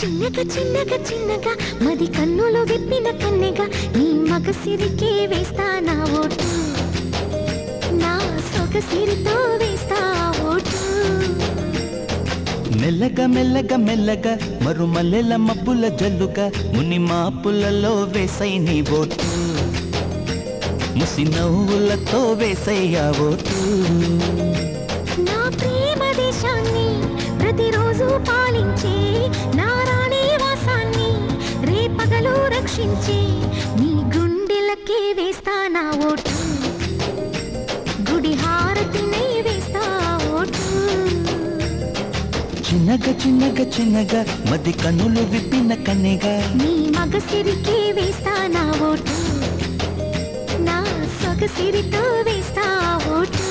చిన్నగా చిన్నగా చిన్నగా మది కన్నులు విప్పిన కన్నెగా నీ మగ సిరికే వేస్తా నా ఓటు. నా సొగసిరితో వేస్తా ఓటు. మెల్లగా మెల్లగా మెల్లగా మరుమల్లెల మబ్బుల జల్లుగా ముని మాపులలో వేసై నీ ఓటు. ముసి నవ్వులతో వేసయ్యా ఓటు. నా ప్రేమ దేశాన్ని ప్రతిరోజు పాలించే రక్షించే నీ గుండెలకే వేస్తా నా ఓటు? గుడి హారతినై వేస్తా ఓటు? చిన్నగా చిన్నగా చిన్నగా మది కన్నులు విప్పిన కన్నెగా నీ మగ సిరికే వేస్తా నా ఓటు? నా సొగసిరితో వేస్తా ఓటు?